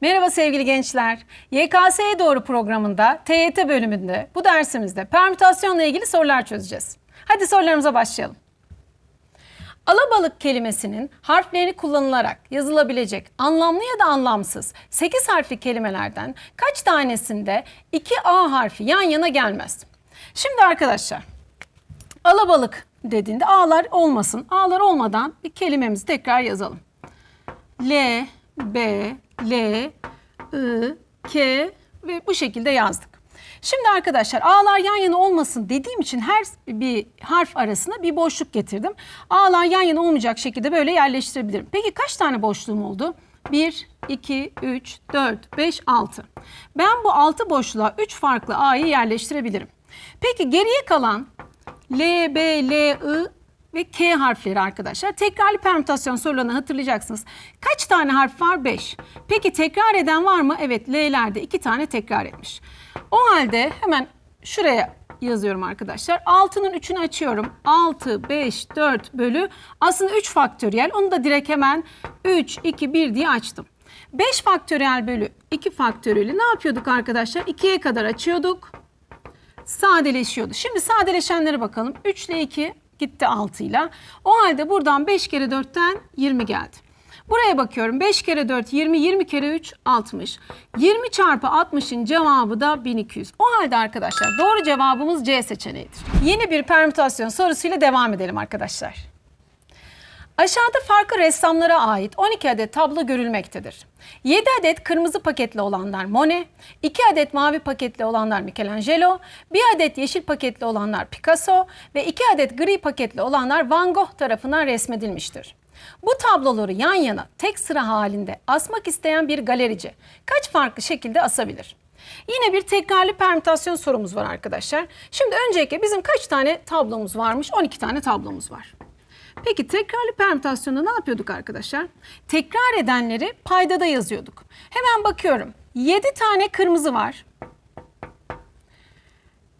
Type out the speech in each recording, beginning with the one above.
Merhaba sevgili gençler. YKS'ye doğru programında TYT bölümünde bu dersimizde permütasyonla ilgili sorular çözeceğiz. Hadi sorularımıza başlayalım. Alabalık kelimesinin harfleri kullanılarak yazılabilecek anlamlı ya da anlamsız 8 harfli kelimelerden kaç tanesinde 2 A harfi yan yana gelmez? Şimdi arkadaşlar alabalık dediğinde A'lar olmasın. A'lar olmadan bir kelimemizi tekrar yazalım. L, B, L, I, K ve bu şekilde yazdık. Şimdi arkadaşlar A'lar yan yana olmasın dediğim için her bir harf arasına bir boşluk getirdim. A'lar yan yana olmayacak şekilde böyle yerleştirebilirim. Peki kaç tane boşluğum oldu? 1, 2, 3, 4, 5, 6. Ben bu 6 boşluğa 3 farklı A'yı yerleştirebilirim. Peki geriye kalan L, B, L, I ve K harfleri arkadaşlar. Tekrarlı permütasyon sorularını hatırlayacaksınız. Kaç tane harf var? 5. Peki tekrar eden var mı? Evet L'lerde 2 tane tekrar etmiş. O halde hemen şuraya yazıyorum arkadaşlar. 6'nın 3'ünü açıyorum. 6, 5, 4 bölü. Aslında 3 faktöriyel. Onu da direkt hemen 3, 2, 1 diye açtım. 5 faktöriyel bölü 2 faktöriyeli ne yapıyorduk arkadaşlar? 2'ye kadar açıyorduk sadeleşiyordu. Şimdi sadeleşenlere bakalım. 3 ile 2 gitti 6 ile. O halde buradan 5 kere 4'ten 20 geldi. Buraya bakıyorum. 5 kere 4 20, 20 kere 3 60. 20 çarpı 60'ın cevabı da 1200. O halde arkadaşlar doğru cevabımız C seçeneğidir. Yeni bir permütasyon sorusuyla devam edelim arkadaşlar. Aşağıda farklı ressamlara ait 12 adet tablo görülmektedir. 7 adet kırmızı paketli olanlar Monet, 2 adet mavi paketli olanlar Michelangelo, 1 adet yeşil paketli olanlar Picasso ve 2 adet gri paketli olanlar Van Gogh tarafından resmedilmiştir. Bu tabloları yan yana tek sıra halinde asmak isteyen bir galerici kaç farklı şekilde asabilir? Yine bir tekrarlı permütasyon sorumuz var arkadaşlar. Şimdi öncelikle bizim kaç tane tablomuz varmış? 12 tane tablomuz var. Peki tekrarlı permütasyonda ne yapıyorduk arkadaşlar? Tekrar edenleri paydada yazıyorduk. Hemen bakıyorum. 7 tane kırmızı var.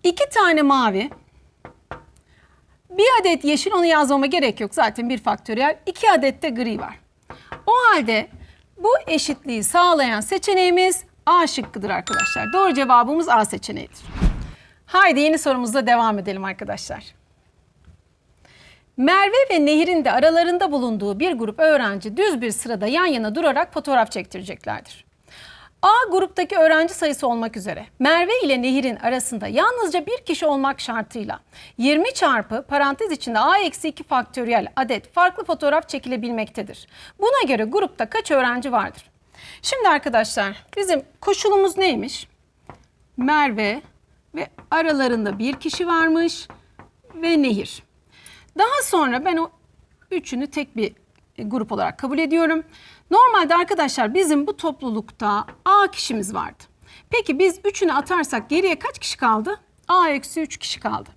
2 tane mavi. Bir adet yeşil onu yazmama gerek yok. Zaten bir faktöriyel. 2 adet de gri var. O halde bu eşitliği sağlayan seçeneğimiz A şıkkıdır arkadaşlar. Doğru cevabımız A seçeneğidir. Haydi yeni sorumuzla devam edelim arkadaşlar. Merve ve Nehir'in de aralarında bulunduğu bir grup öğrenci düz bir sırada yan yana durarak fotoğraf çektireceklerdir. A gruptaki öğrenci sayısı olmak üzere Merve ile Nehir'in arasında yalnızca bir kişi olmak şartıyla 20 çarpı parantez içinde A eksi 2 faktöriyel adet farklı fotoğraf çekilebilmektedir. Buna göre grupta kaç öğrenci vardır? Şimdi arkadaşlar bizim koşulumuz neymiş? Merve ve aralarında bir kişi varmış ve Nehir. Daha sonra ben o üçünü tek bir e, grup olarak kabul ediyorum. Normalde arkadaşlar bizim bu toplulukta A kişimiz vardı. Peki biz üçünü atarsak geriye kaç kişi kaldı? A eksi 3 kişi kaldı.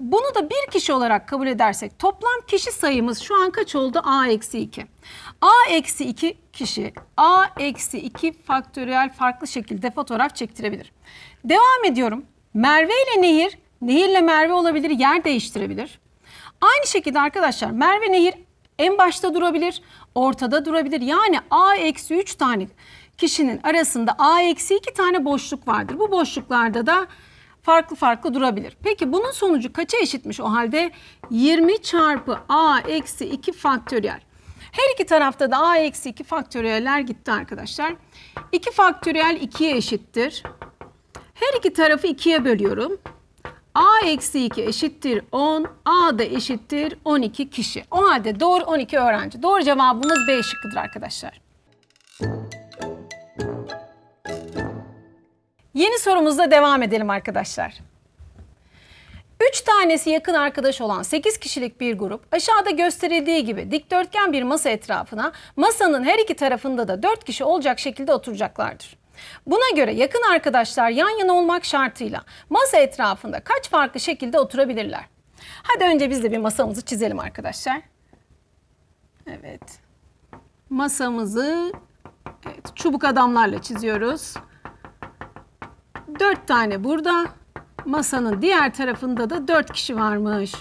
Bunu da bir kişi olarak kabul edersek toplam kişi sayımız şu an kaç oldu? A eksi 2. A eksi 2 kişi A eksi 2 faktöriyel farklı şekilde fotoğraf çektirebilir. Devam ediyorum. Merve ile Nehir, Nehir ile Merve olabilir, yer değiştirebilir. Aynı şekilde arkadaşlar Merve Nehir en başta durabilir, ortada durabilir. Yani A eksi 3 tane kişinin arasında A eksi 2 tane boşluk vardır. Bu boşluklarda da farklı farklı durabilir. Peki bunun sonucu kaça eşitmiş o halde? 20 çarpı A eksi 2 faktöriyel. Her iki tarafta da A eksi 2 faktöriyeller gitti arkadaşlar. 2 faktöriyel 2'ye eşittir. Her iki tarafı 2'ye bölüyorum. A eksi 2 eşittir 10. A da eşittir 12 kişi. O halde doğru 12 öğrenci. Doğru cevabımız B şıkkıdır arkadaşlar. Yeni sorumuzla devam edelim arkadaşlar. 3 tanesi yakın arkadaş olan 8 kişilik bir grup aşağıda gösterildiği gibi dikdörtgen bir masa etrafına masanın her iki tarafında da 4 kişi olacak şekilde oturacaklardır. Buna göre yakın arkadaşlar yan yana olmak şartıyla masa etrafında kaç farklı şekilde oturabilirler? Hadi önce biz de bir masamızı çizelim arkadaşlar. Evet. Masamızı evet, çubuk adamlarla çiziyoruz. Dört tane burada. Masanın diğer tarafında da dört kişi varmış.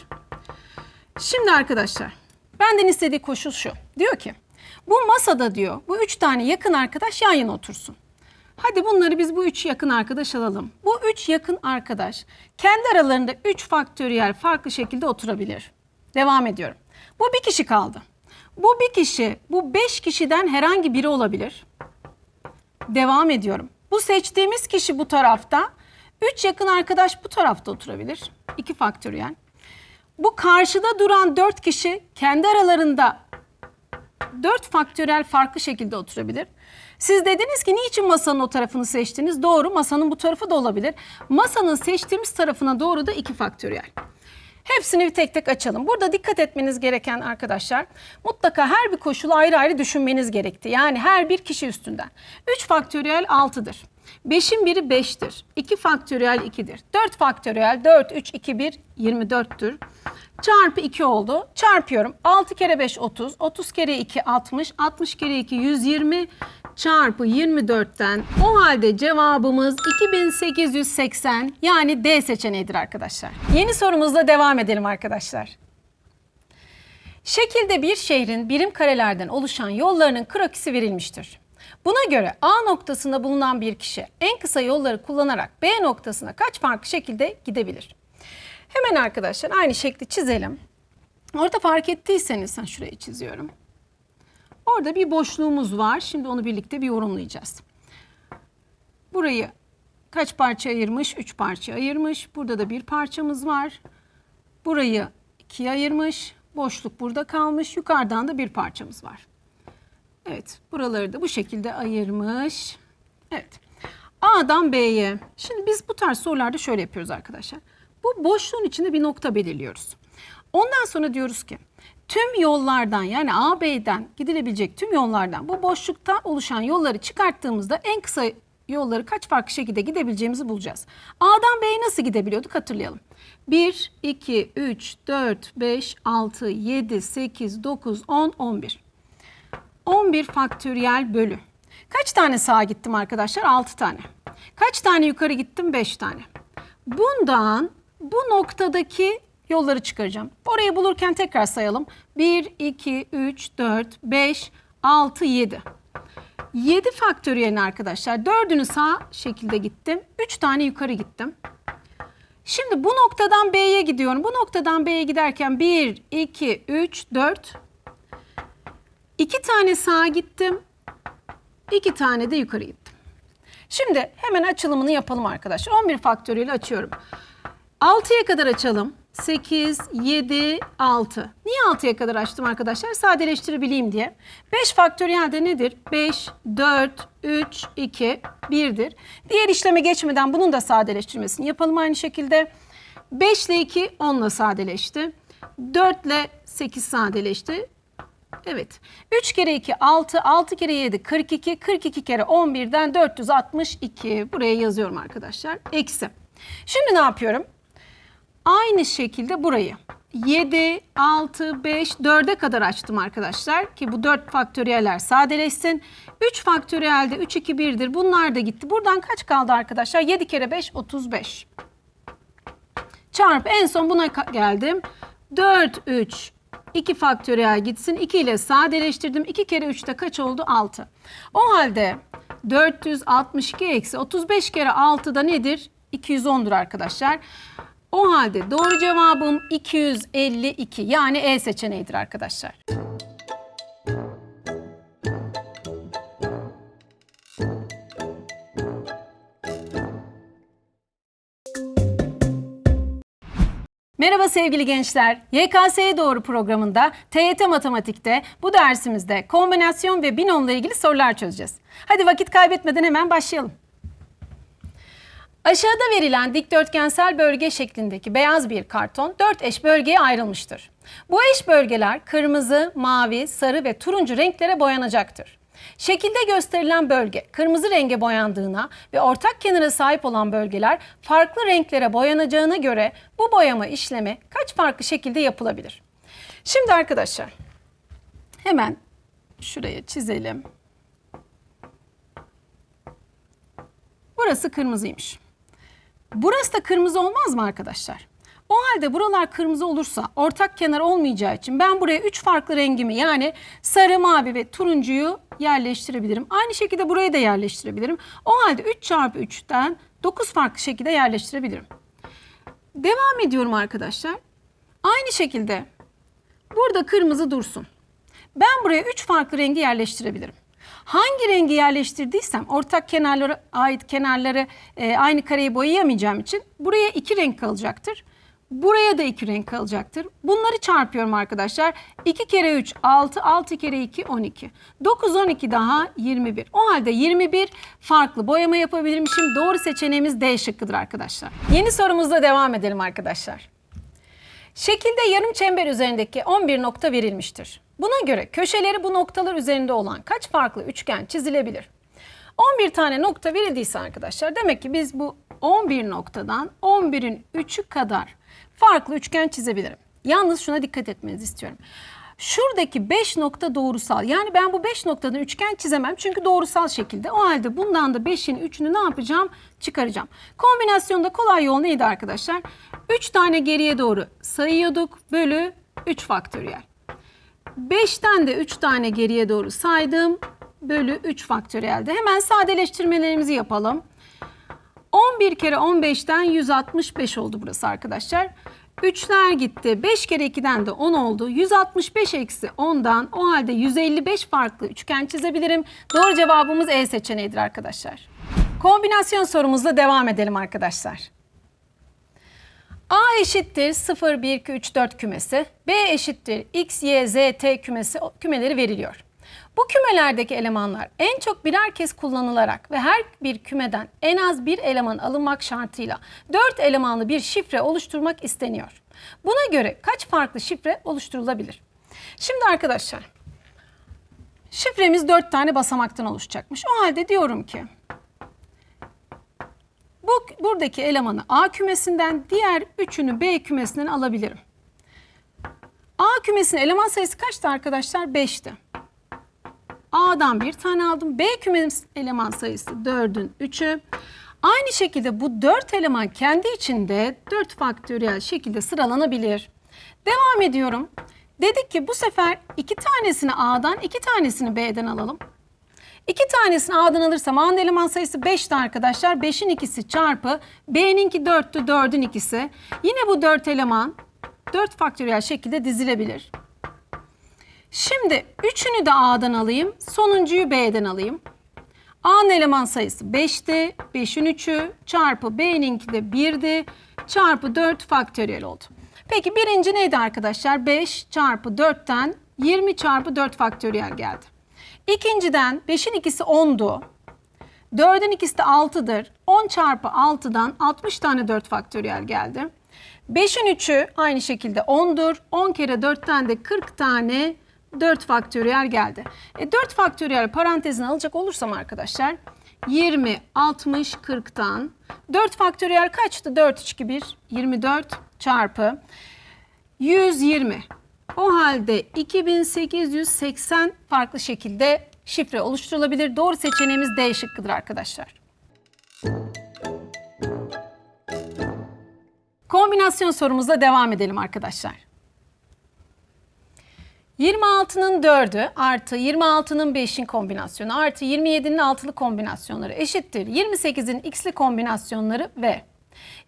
Şimdi arkadaşlar benden istediği koşul şu. Diyor ki bu masada diyor bu üç tane yakın arkadaş yan yana otursun. Hadi bunları biz bu üç yakın arkadaş alalım. Bu üç yakın arkadaş kendi aralarında 3 faktöriyel farklı şekilde oturabilir. Devam ediyorum. Bu bir kişi kaldı. Bu bir kişi, bu beş kişiden herhangi biri olabilir. Devam ediyorum. Bu seçtiğimiz kişi bu tarafta. Üç yakın arkadaş bu tarafta oturabilir. İki faktöriyel. Bu karşıda duran dört kişi kendi aralarında dört faktörel farklı şekilde oturabilir. Siz dediniz ki niçin masanın o tarafını seçtiniz? Doğru masanın bu tarafı da olabilir. Masanın seçtiğimiz tarafına doğru da iki faktöriyel. Hepsini bir tek tek açalım. Burada dikkat etmeniz gereken arkadaşlar mutlaka her bir koşulu ayrı ayrı düşünmeniz gerekti. Yani her bir kişi üstünden. 3 faktöriyel 6'dır. 5'in biri 5'tir. 2 faktöriyel 2'dir. 4 faktöriyel 4, 3, 2, 1 24'tür. Çarpı 2 oldu. Çarpıyorum. 6 kere 5 30. 30 kere 2 60. 60 kere 2 120 çarpı 24'ten o halde cevabımız 2880 yani D seçeneğidir arkadaşlar. Yeni sorumuzla devam edelim arkadaşlar. Şekilde bir şehrin birim karelerden oluşan yollarının krokisi verilmiştir. Buna göre A noktasında bulunan bir kişi en kısa yolları kullanarak B noktasına kaç farklı şekilde gidebilir? Hemen arkadaşlar aynı şekli çizelim. Orada fark ettiyseniz, sen şurayı çiziyorum. Orada bir boşluğumuz var. Şimdi onu birlikte bir yorumlayacağız. Burayı kaç parça ayırmış? Üç parça ayırmış. Burada da bir parçamız var. Burayı ikiye ayırmış. Boşluk burada kalmış. Yukarıdan da bir parçamız var. Evet, buraları da bu şekilde ayırmış. Evet. A'dan B'ye. Şimdi biz bu tarz sorularda şöyle yapıyoruz arkadaşlar. Bu boşluğun içinde bir nokta belirliyoruz. Ondan sonra diyoruz ki tüm yollardan yani A, B'den gidilebilecek tüm yollardan bu boşlukta oluşan yolları çıkarttığımızda en kısa yolları kaç farklı şekilde gidebileceğimizi bulacağız. A'dan B'ye nasıl gidebiliyorduk hatırlayalım. 1, 2, 3, 4, 5, 6, 7, 8, 9, 10, 11. 11 faktöriyel bölü. Kaç tane sağa gittim arkadaşlar? 6 tane. Kaç tane yukarı gittim? 5 tane. Bundan bu noktadaki yolları çıkaracağım. Orayı bulurken tekrar sayalım. 1, 2, 3, 4, 5, 6, 7. 7 faktöriyelin arkadaşlar. 4'ünü sağ şekilde gittim. 3 tane yukarı gittim. Şimdi bu noktadan B'ye gidiyorum. Bu noktadan B'ye giderken 1, 2, 3, 4. 2 tane sağa gittim. 2 tane de yukarı gittim. Şimdi hemen açılımını yapalım arkadaşlar. 11 faktöriyeli açıyorum. 6'ya kadar açalım. 8, 7, 6. Niye 6'ya kadar açtım arkadaşlar? Sadeleştirebileyim diye. 5 faktöriyel de nedir? 5, 4, 3, 2, 1'dir. Diğer işleme geçmeden bunun da sadeleştirmesini yapalım aynı şekilde. 5 ile 2 10 ile sadeleşti. 4 ile 8 sadeleşti. Evet. 3 kere 2 6, 6 kere 7 42, 42 kere 11'den 462. Buraya yazıyorum arkadaşlar. Eksi. Şimdi ne yapıyorum? Aynı şekilde burayı 7, 6, 5, 4'e kadar açtım arkadaşlar. Ki bu 4 faktöriyeller sadeleşsin. 3 faktöriyelde 3, 2, 1'dir. Bunlar da gitti. Buradan kaç kaldı arkadaşlar? 7 kere 5, 35. Çarp en son buna geldim. 4, 3, 2 faktöriyel gitsin. 2 ile sadeleştirdim. 2 kere 3 de kaç oldu? 6. O halde 462 eksi 35 kere 6 da nedir? 210'dur arkadaşlar. O halde doğru cevabım 252 yani E seçeneğidir arkadaşlar. Merhaba sevgili gençler. YKS'ye doğru programında TYT Matematik'te bu dersimizde kombinasyon ve binomla ilgili sorular çözeceğiz. Hadi vakit kaybetmeden hemen başlayalım. Aşağıda verilen dikdörtgensel bölge şeklindeki beyaz bir karton dört eş bölgeye ayrılmıştır. Bu eş bölgeler kırmızı, mavi, sarı ve turuncu renklere boyanacaktır. Şekilde gösterilen bölge kırmızı renge boyandığına ve ortak kenara sahip olan bölgeler farklı renklere boyanacağına göre bu boyama işlemi kaç farklı şekilde yapılabilir? Şimdi arkadaşlar hemen şuraya çizelim. Burası kırmızıymış. Burası da kırmızı olmaz mı arkadaşlar? O halde buralar kırmızı olursa ortak kenar olmayacağı için ben buraya üç farklı rengimi yani sarı, mavi ve turuncuyu yerleştirebilirim. Aynı şekilde buraya da yerleştirebilirim. O halde 3 çarpı 3'ten 9 farklı şekilde yerleştirebilirim. Devam ediyorum arkadaşlar. Aynı şekilde burada kırmızı dursun. Ben buraya 3 farklı rengi yerleştirebilirim. Hangi rengi yerleştirdiysem ortak kenarlara ait kenarları e, aynı kareyi boyayamayacağım için buraya iki renk kalacaktır. Buraya da iki renk kalacaktır. Bunları çarpıyorum arkadaşlar. 2 kere 3 6, 6 kere 2 12. 9, 12 daha 21. O halde 21 farklı boyama yapabilirmişim. Doğru seçeneğimiz D şıkkıdır arkadaşlar. Yeni sorumuzla devam edelim arkadaşlar. Şekilde yarım çember üzerindeki 11 nokta verilmiştir. Buna göre köşeleri bu noktalar üzerinde olan kaç farklı üçgen çizilebilir? 11 tane nokta verildiyse arkadaşlar demek ki biz bu 11 noktadan 11'in 3'ü kadar farklı üçgen çizebilirim. Yalnız şuna dikkat etmenizi istiyorum. Şuradaki 5 nokta doğrusal. Yani ben bu 5 noktadan üçgen çizemem çünkü doğrusal şekilde. O halde bundan da 5'in 3'ünü ne yapacağım? Çıkaracağım. Kombinasyonda kolay yol neydi arkadaşlar? 3 tane geriye doğru sayıyorduk bölü 3 faktöriyel. 5'ten de 3 tane geriye doğru saydım. Bölü 3 faktöriyelde. Hemen sadeleştirmelerimizi yapalım. 11 kere 15'ten 165 oldu burası arkadaşlar. 3'ler gitti. 5 kere 2'den de 10 oldu. 165 eksi 10'dan o halde 155 farklı üçgen çizebilirim. Doğru cevabımız E seçeneğidir arkadaşlar. Kombinasyon sorumuzla devam edelim arkadaşlar. A eşittir 0, 1, 2, 3, 4 kümesi. B eşittir X, Y, Z, T kümesi kümeleri veriliyor. Bu kümelerdeki elemanlar en çok birer kez kullanılarak ve her bir kümeden en az bir eleman alınmak şartıyla 4 elemanlı bir şifre oluşturmak isteniyor. Buna göre kaç farklı şifre oluşturulabilir? Şimdi arkadaşlar şifremiz 4 tane basamaktan oluşacakmış. O halde diyorum ki bu buradaki elemanı A kümesinden, diğer üçünü B kümesinden alabilirim. A kümesinin eleman sayısı kaçtı arkadaşlar? 5'ti. A'dan bir tane aldım. B kümesi eleman sayısı 4'ün 3'ü. Aynı şekilde bu 4 eleman kendi içinde 4 faktöriyel şekilde sıralanabilir. Devam ediyorum. Dedik ki bu sefer iki tanesini A'dan, iki tanesini B'den alalım. İki tanesini A'dan alırsam A'nın eleman sayısı 5'ti arkadaşlar. 5'in ikisi çarpı B'ninki 4'tü 4'ün ikisi. Yine bu 4 eleman 4 faktöriyel şekilde dizilebilir. Şimdi üçünü de A'dan alayım. Sonuncuyu B'den alayım. A'nın eleman sayısı 5'ti. 5'in 3'ü çarpı B'ninki de 1'di. Çarpı 4 faktöriyel oldu. Peki birinci neydi arkadaşlar? 5 çarpı 4'ten 20 çarpı 4 faktöriyel geldi. İkinciden 5'in ikisi 10'du. 4'ün ikisi de 6'dır. 10 çarpı 6'dan 60 tane 4 faktöriyel geldi. 5'in 3'ü aynı şekilde 10'dur. 10 kere 4'ten de 40 tane 4 faktöriyel geldi. E 4 faktöriyel parantezine alacak olursam arkadaşlar 20, 60, 40'tan 4 faktöriyel kaçtı? 4, 3, 2, 1, 24 çarpı 120. O halde 2880 farklı şekilde şifre oluşturulabilir. Doğru seçeneğimiz D şıkkıdır arkadaşlar. Kombinasyon sorumuzla devam edelim arkadaşlar. 26'nın 4'ü artı 26'nın 5'in kombinasyonu artı 27'nin altılı kombinasyonları eşittir. 28'in x'li kombinasyonları ve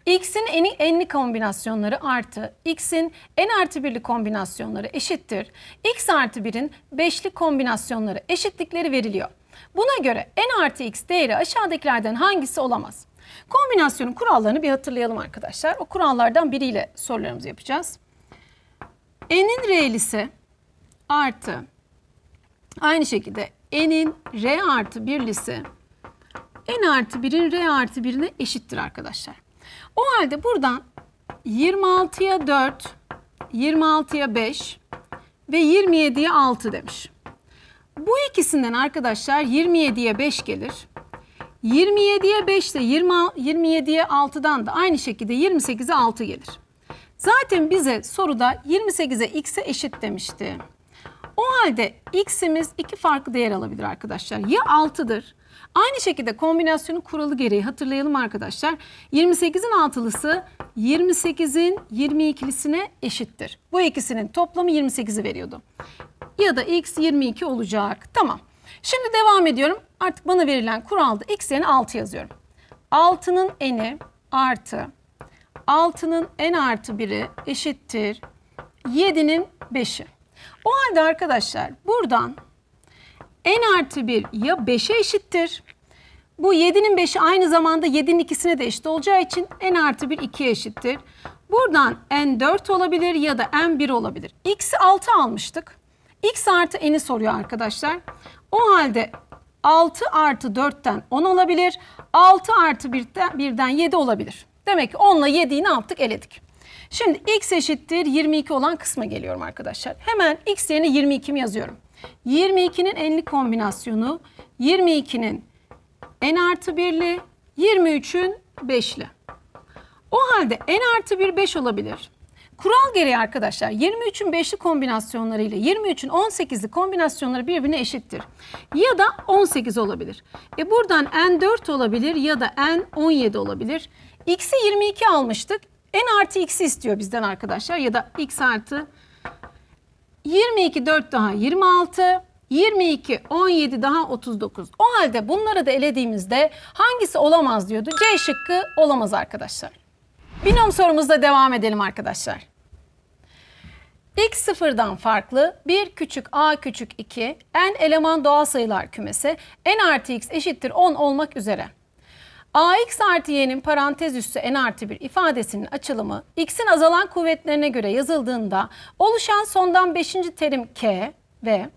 x'in eni, enli kombinasyonları artı x'in n artı 1'li kombinasyonları eşittir. x artı 1'in 5'li kombinasyonları eşitlikleri veriliyor. Buna göre n artı x değeri aşağıdakilerden hangisi olamaz? Kombinasyonun kurallarını bir hatırlayalım arkadaşlar. O kurallardan biriyle sorularımızı yapacağız. n'in re'lisi artı aynı şekilde n'in r artı 1'lisi n artı 1'in r artı 1'ine eşittir arkadaşlar. O halde buradan 26'ya 4, 26'ya 5 ve 27'ye 6 demiş. Bu ikisinden arkadaşlar 27'ye 5 gelir. 27'ye 5 ile 20, 27'ye 6'dan da aynı şekilde 28'e 6 gelir. Zaten bize soruda 28'e x'e eşit demişti. O halde x'imiz iki farklı değer alabilir arkadaşlar. Ya 6'dır. Aynı şekilde kombinasyonun kuralı gereği hatırlayalım arkadaşlar. 28'in altılısı 28'in 22'lisine eşittir. Bu ikisinin toplamı 28'i veriyordu. Ya da x 22 olacak. Tamam. Şimdi devam ediyorum. Artık bana verilen kuralda x yerine 6 yazıyorum. 6'nın eni artı 6'nın en artı 1'i eşittir 7'nin 5'i. O halde arkadaşlar buradan n artı 1 ya 5'e eşittir. Bu 7'nin 5'i aynı zamanda 7'nin ikisine de eşit olacağı için n artı 1 2'ye eşittir. Buradan n 4 olabilir ya da n 1 olabilir. x'i 6 almıştık. x artı n'i soruyor arkadaşlar. O halde 6 artı 4'ten 10 olabilir. 6 artı 1'den, 1'den 7 olabilir. Demek ki 10 ile 7'yi ne yaptık? Eledik. Şimdi x eşittir 22 olan kısma geliyorum arkadaşlar. Hemen x yerine 22'mi yazıyorum. 22'nin enli kombinasyonu 22'nin n artı 1'li 23'ün 5'li. O halde n artı 1 5 olabilir. Kural gereği arkadaşlar 23'ün 5'li kombinasyonları ile 23'ün 18'li kombinasyonları birbirine eşittir. Ya da 18 olabilir. E buradan n 4 olabilir ya da n 17 olabilir. X'i 22 almıştık. n artı x'i istiyor bizden arkadaşlar ya da x artı 22 4 daha 26. 22, 17 daha 39. O halde bunları da elediğimizde hangisi olamaz diyordu? C şıkkı olamaz arkadaşlar. Binom sorumuzla devam edelim arkadaşlar. X sıfırdan farklı bir küçük a küçük 2 n eleman doğal sayılar kümesi n artı x eşittir 10 olmak üzere. Ax artı y'nin parantez üssü n artı 1 ifadesinin açılımı x'in azalan kuvvetlerine göre yazıldığında oluşan sondan 5. terim k ve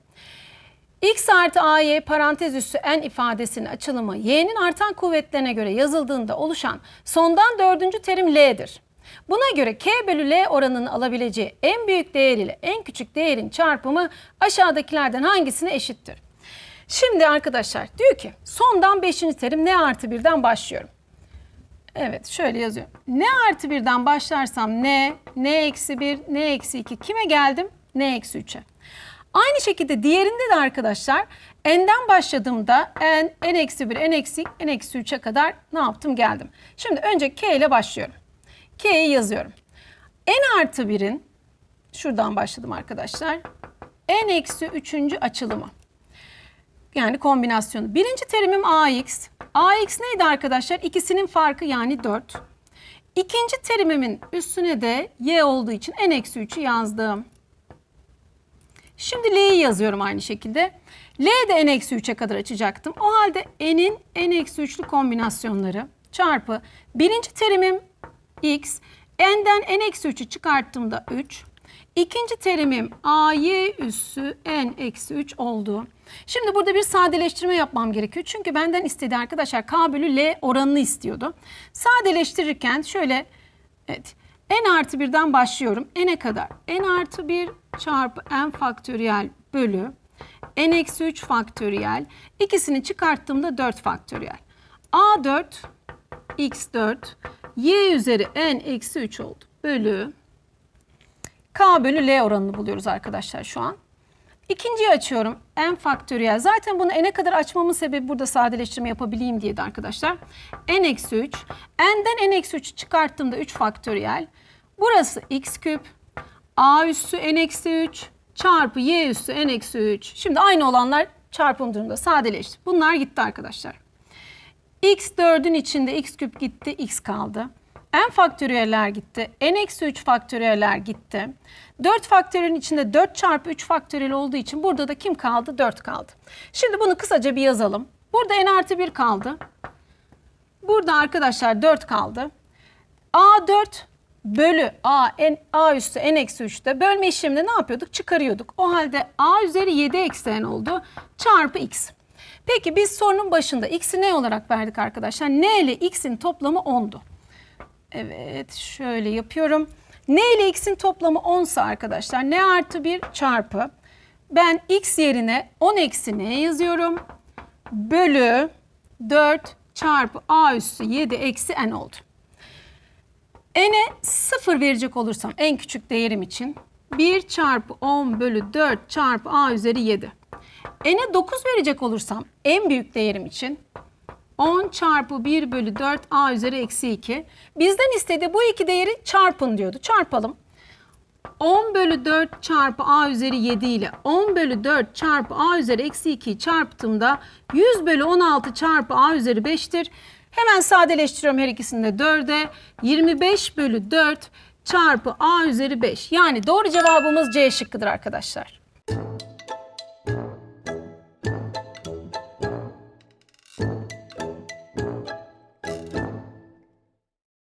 x artı ay parantez üssü n ifadesinin açılımı y'nin artan kuvvetlerine göre yazıldığında oluşan sondan dördüncü terim l'dir. Buna göre k bölü l oranının alabileceği en büyük değer ile en küçük değerin çarpımı aşağıdakilerden hangisine eşittir? Şimdi arkadaşlar diyor ki sondan 5. terim n artı 1'den başlıyorum. Evet şöyle yazıyorum. n artı 1'den başlarsam n, n eksi 1, n eksi 2 kime geldim? n eksi 3'e. Aynı şekilde diğerinde de arkadaşlar n'den başladığımda n, n eksi 1, n eksi, n eksi 3'e kadar ne yaptım geldim. Şimdi önce k ile başlıyorum. K'yi yazıyorum. n artı 1'in şuradan başladım arkadaşlar. n eksi 3. açılımı. Yani kombinasyonu. Birinci terimim ax. ax neydi arkadaşlar? İkisinin farkı yani 4. İkinci terimimin üstüne de y olduğu için n eksi 3'ü yazdım. Şimdi L'yi yazıyorum aynı şekilde. L de n-3'e kadar açacaktım. O halde n'in n-3'lü kombinasyonları çarpı birinci terimim x, n'den n-3'ü çıkarttığımda 3. İkinci terimim ay üssü n-3 oldu. Şimdi burada bir sadeleştirme yapmam gerekiyor. Çünkü benden istediği arkadaşlar k bölü l oranını istiyordu. Sadeleştirirken şöyle evet n artı 1'den başlıyorum. n'e kadar n artı 1 çarpı n faktöriyel bölü n eksi 3 faktöriyel. İkisini çıkarttığımda 4 faktöriyel. a4 x4 y üzeri n eksi 3 oldu. Bölü k bölü l oranını buluyoruz arkadaşlar şu an. İkinciyi açıyorum. n faktöriyel. Zaten bunu n'e kadar açmamın sebebi burada sadeleştirme yapabileyim diye de arkadaşlar. n eksi 3. n'den n eksi 3 çıkarttığımda 3 faktöriyel. Burası x küp. a üssü n eksi 3 çarpı y üssü n eksi 3. Şimdi aynı olanlar çarpım durumunda sadeleşti. Bunlar gitti arkadaşlar. x 4'ün içinde x küp gitti, x kaldı. N faktöriyeller gitti. n eksi 3 faktöriyeller gitti. 4 faktöriyelin içinde 4 çarpı 3 faktöriyel olduğu için burada da kim kaldı? 4 kaldı. Şimdi bunu kısaca bir yazalım. Burada n artı 1 kaldı. Burada arkadaşlar 4 kaldı. A4 bölü A, n, A üstü n eksi 3'te bölme işleminde ne yapıyorduk? Çıkarıyorduk. O halde A üzeri 7 eksi n oldu. Çarpı x. Peki biz sorunun başında x'i ne olarak verdik arkadaşlar? n ile x'in toplamı 10'du. Evet şöyle yapıyorum. n ile x'in toplamı 10 ise arkadaşlar n artı 1 çarpı ben x yerine 10 eksi n yazıyorum. Bölü 4 çarpı a üssü 7 eksi n oldu. n'e 0 verecek olursam en küçük değerim için 1 çarpı 10 bölü 4 çarpı a üzeri 7. n'e 9 verecek olursam en büyük değerim için 10 çarpı 1 bölü 4 a üzeri eksi 2. Bizden istediği bu iki değeri çarpın diyordu. Çarpalım. 10 bölü 4 çarpı a üzeri 7 ile 10 bölü 4 çarpı a üzeri eksi 2'yi çarptığımda 100 bölü 16 çarpı a üzeri 5'tir. Hemen sadeleştiriyorum her ikisini de 4'e. 25 bölü 4 çarpı a üzeri 5. Yani doğru cevabımız C şıkkıdır arkadaşlar.